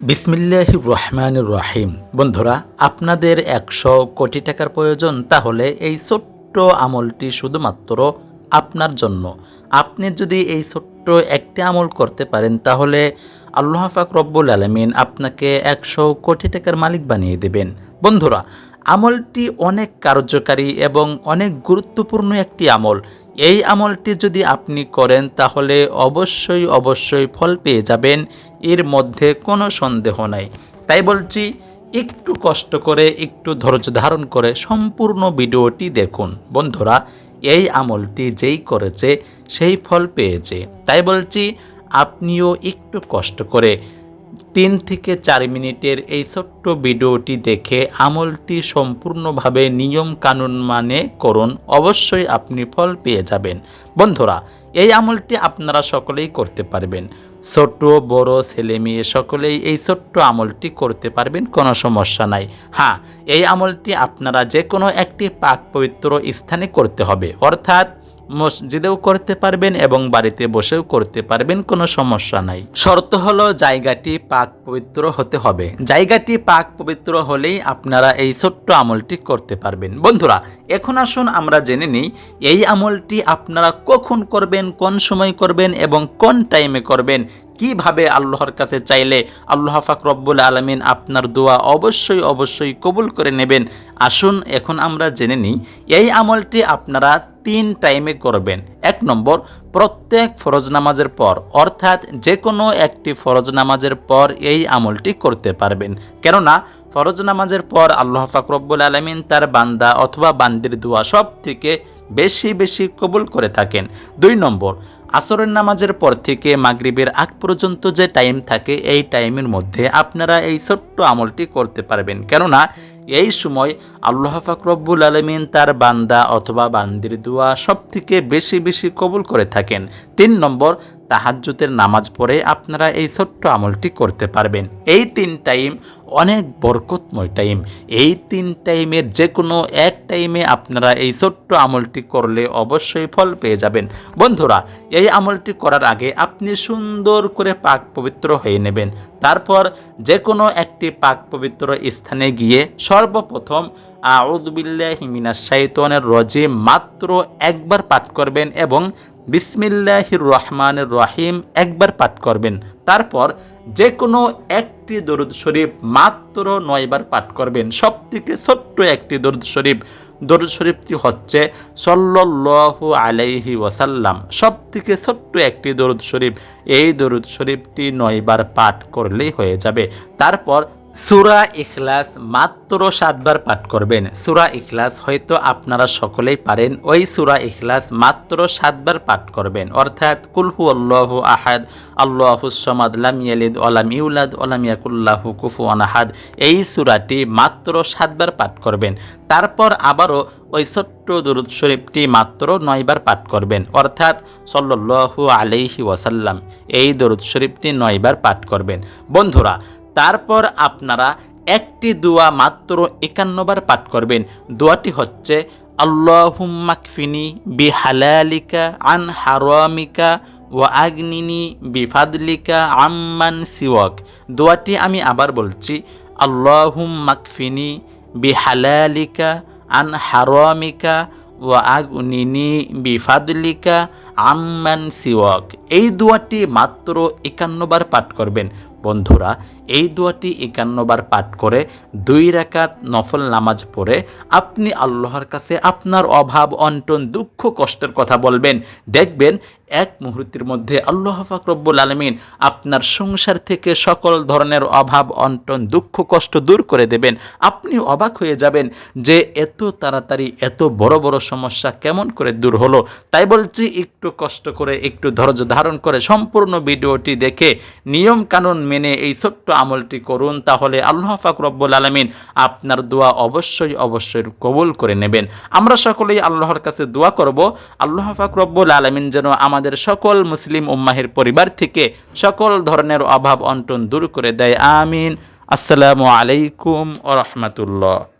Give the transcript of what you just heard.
বিসমিল্লাহ রহমান রাহিম। বন্ধুরা, আপনাদের একশো কোটি টাকার প্রয়োজন, তাহলে এই ছোট্ট আমলটি শুধুমাত্র আপনার জন্য। আপনি যদি এই ছোট্ট একটি আমল করতে পারেন, তাহলে আল্লাহ পাক রব্বুল আলমিন আপনাকে একশো কোটি টাকার মালিক বানিয়ে দেবেন। বন্ধুরা, আমলটি অনেক কার্যকারী এবং অনেক গুরুত্বপূর্ণ একটি আমল। এই আমলটি যদি আপনি করেন, তাহলে অবশ্যই অবশ্যই ফল পেয়ে যাবেন। এর মধ্যে কোনো সন্দেহ নাই। তাই বলছি, একটু কষ্ট করে, একটু ধৈর্য ধারণ করে সম্পূর্ণ ভিডিওটি দেখুন। বন্ধুরা, এই আমলটি যেই করেছে, সেই ফল পেয়েছে। তাই বলছি, আপনিও একটু কষ্ট করে তিন থেকে চার মিনিটের এই ছোট্ট ভিডিওটি দেখে আমলটি সম্পূর্ণভাবে নিয়ম কানুন মানে করুন, অবশ্যই আপনি ফল পেয়ে যাবেন। বন্ধুরা, এই আমলটি আপনারা সকলেই করতে পারবেন। ছোট বড়, ছেলে মেয়ে সকলেই এই ছোট্ট আমলটি করতে পারবেন, কোনো সমস্যা নাই। হ্যাঁ এই আমলটি আপনারা যে কোনো একটি পাক পবিত্র স্থানে করতে হবে। অর্থাৎ মসজিদেও করতে পারবেন এবং বাড়িতে বসেও করতে পারবেন, কোনো সমস্যা নাই। শর্ত হলো জায়গাটি পাক পবিত্র হতে হবে। জায়গাটি পাক পবিত্র হলেই আপনারা এই ছোট্ট আমলটি করতে পারবেন। বন্ধুরা, এখন আসুন আমরা জেনে নিই, এই আমলটি আপনারা কখন করবেন, কোন সময় করবেন এবং কোন টাইমে করবেন? কীভাবে আল্লাহর কাছে চাইলে আল্লাহ ফাক রব্বুল আলমিন আপনার দোয়া অবশ্যই অবশ্যই কবুল করে নেবেন? আসুন এখন আমরা জেনে নিই, এই আমলটি আপনারা তিন টাইমে করবেন। এক নম্বর প্রত্যেক ফরজ নামাজের পর অর্থাৎ যে কোনো একটি ফরজ নামাজের পর এই আমলটি করতে পারবেন। কেননা, ফরজ নামাজের পর আল্লাহ ফাকরব্বুল আলমিন তার বান্দা অথবা বান্দির দোয়া সব থেকে বেশি বেশি কবুল করে থাকেন। দুই নম্বর, আসরের নামাজের পর থেকে মাগরিবের আগ পর্যন্ত যে টাইম থাকে, এই টাইমের মধ্যে আপনারা এই ছোট্ট আমলটি করতে পারবেন। কেননা, এই সময় আল্লাহ ফাকরব্বুল আলমিন তার বান্দা অথবা বান্দির দোয়া সব থেকে বেশি বেশি কবুল করে থাকেন। তিন নম্বর তাহাজ্জুতের নামাজ পড়ে আপনারা এই ছোট্ট আমলটি করতে পারবেন। এই তিন টাইম অনেক বরকতময় টাইম এই তিন টাইমের যে কোনো এক টাইমে আপনারা এই ছোট্ট আমলটি করলে অবশ্যই ফল পেয়ে যাবেন। বন্ধুরা, এই আমলটি করার আগে আপনি সুন্দর করে পাক পবিত্র হয়ে নেবেন। তারপর যে কোনো একটি পাক পবিত্র স্থানে গিয়ে সর্বপ্রথম আউদবিল্লাহ হিমিনা শাইতনের রজে মাত্র একবার পাঠ করবেন এবং বিসমিল্লাহির রহমানের রহিম একবার পাঠ করবেন। তারপর যে কোনো একটি দরুদ শরীফ মাত্র নয়বার পাঠ করবেন। সব থেকে ছোট্ট একটি দরুদ শরীফ। দরুদ শরীফটি হচ্ছে সল্লু আলাইহি ওয়াসাল্লাম। সব থেকে ছোট্ট একটি দরুদ শরীফ। এই দরুদ শরীফটি নয়বার পাঠ করলেই হয়ে যাবে। তারপর সুরা ইখলাস মাত্র সাতবার পাঠ করবেন। সুরা ইখলাস হয়তো আপনারা সকলেই পারেন, ওই সুরা ইখলাস মাত্র সাতবার পাঠ করবেন। অর্থাৎ কুলহু আল্লাহ আহাদ, আল্লাহু সমাদ, লাম ইয়ালিদ ওলাম ইউলাদ ওলাম ইয়াকুল্লাহু কুফু আনাহাদ এই সুরাটি মাত্র সাতবার পাঠ করবেন। তারপর আবারও ওই ছোট্ট দরুদ শরীফটি মাত্র নয়বার পাঠ করবেন। অর্থাৎ সল্লু আলাইহি ওয়াসাল্লাম এই দরুদ শরীফটি নয়বার পাঠ করবেন। বন্ধুরা তারপর আপনারা একটি দোয়া মাত্র একান্নবার পাঠ করবেন। দোয়াটি হচ্ছে আল্লাহুম্মাকফিনি বিহালালিকা আন হারামিকা ও আগ্নিনি বিফাদলিকা আম্মান সিওয়াক। দোয়াটি আমি আবার বলছি আল্লাহুম্মাকফিনি বিহালালিকা আন হারামিকা ও আগনিনি বিফাদলিকা আম্মান সিওয়াক। এই দোয়াটি মাত্র একান্নবার পাঠ করবেন। বন্ধুরা, এই দোয়াটি একান্নবার পাঠ করে দুই রাকাত নফল নামাজ পড়ে আপনি আল্লাহর কাছে আপনার অভাব, অন্টন, দুঃখ, কষ্টের কথা বলবেন। দেখবেন এক মুহূর্তের মধ্যে আল্লাহ ফাকরব্বুল আলমিন আপনার সংসার থেকে সকল ধরনের অভাব, অন্টন, দুঃখ, কষ্ট দূর করে দেবেন। আপনি অবাক হয়ে যাবেন যে এত তাড়াতাড়ি এত বড় বড় সমস্যা কেমন করে দূর হলো। তাই বলছি, একটু কষ্ট করে, একটু ধৈর্য ধারণ করে সম্পূর্ণ ভিডিওটি দেখে নিয়ম কানুন মেনে এই ছোট্ট আমলটি করুন, তাহলে আল্লাহ ফাকরব্বুল আলমিন আপনার দোয়া অবশ্যই অবশ্যই কবুল করে নেবেন। আমরা সকলেই আল্লাহর কাছে দোয়া করব, আল্লাহ ফাকরব্বুল আলমিন যেন আমাদের সকল মুসলিম উম্মাহের পরিবার থেকে সকল ধরনের অভাব অন্টন দূর করে দেয়। আমিন। আসসালামু আলাইকুম ও রহমতুল্লাহ।